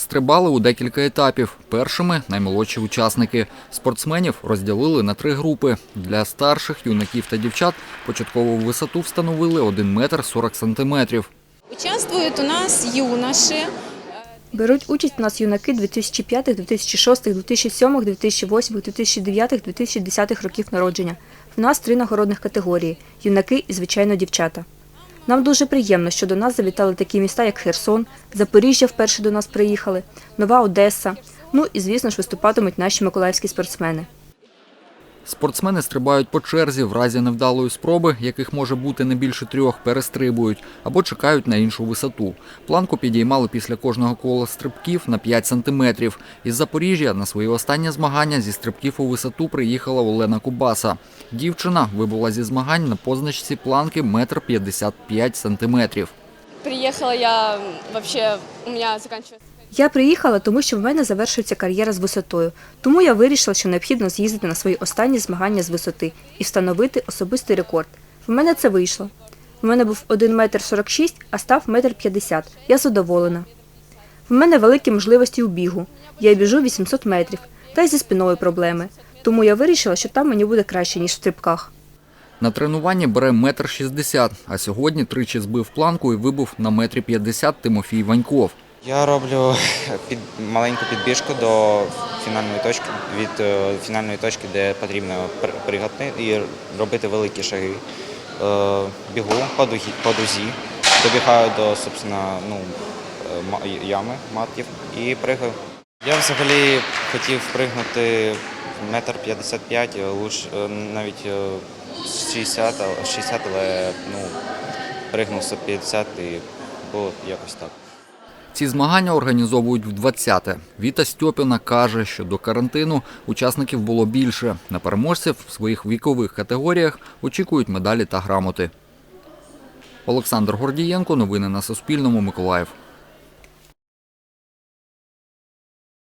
Стрибали у декілька етапів. Першими наймолодші учасники. Спортсменів розділили на три групи. Для старших юнаків та дівчат початкову висоту встановили 1 метр 40 сантиметрів. Участвуют у нас юноши. Беруть участь у нас юнаки 2005, 2006, 2007, 2008, 2009, 2010 років народження. В нас три нагородних категорії – юнаки і, звичайно, дівчата. Нам дуже приємно, що до нас завітали такі міста, як Херсон, Запоріжжя вперше до нас приїхали, Нова Одеса. Ну і, звісно ж, виступатимуть наші миколаївські спортсмени. Спортсмени стрибають по черзі, в разі невдалої спроби, яких може бути не більше трьох, перестрибують або чекають на іншу висоту. Планку підіймали після кожного кола стрибків на 5 сантиметрів. Із Запоріжжя на свої останні змагання зі стрибків у висоту приїхала Олена Кубаса. Дівчина вибула зі змагань на позначці планки метр 55 сантиметрів. Приехала я вообще, у меня заканчивается Я приїхала, тому що в мене завершується кар'єра з висотою. Тому я вирішила, що необхідно з'їздити на свої останні змагання з висоти і встановити особистий рекорд. В мене це вийшло. В мене був 1 метр 46, а став метр 50. Я задоволена. В мене великі можливості у бігу. Я біжу 800 метрів, та й зі спиною проблеми. Тому я вирішила, що там мені буде краще, ніж в стрибках. На тренуванні бере метр 60, а сьогодні тричі збив планку і вибув на метрі 50 Тимофій Ваньков. Я роблю під маленьку підбіжку до фінальної точки, від е, фінальної точки, де потрібно пр- пригати і робити великі шаги. Е, Бігу по, дугі, по дузі, добігаю до собственно, ну, е, ями матків і пригаю. Я взагалі хотів пригнути метр 55, е, луч е, навіть е, 60, але- 60, але ну, пригнув 150 і було якось так. Ці змагання організовують в 20-те. Віта Стьопіна каже, що до карантину учасників було більше. На переможців в своїх вікових категоріях очікують медалі та грамоти. Олександр Гордієнко. Новини на Суспільному. Миколаїв.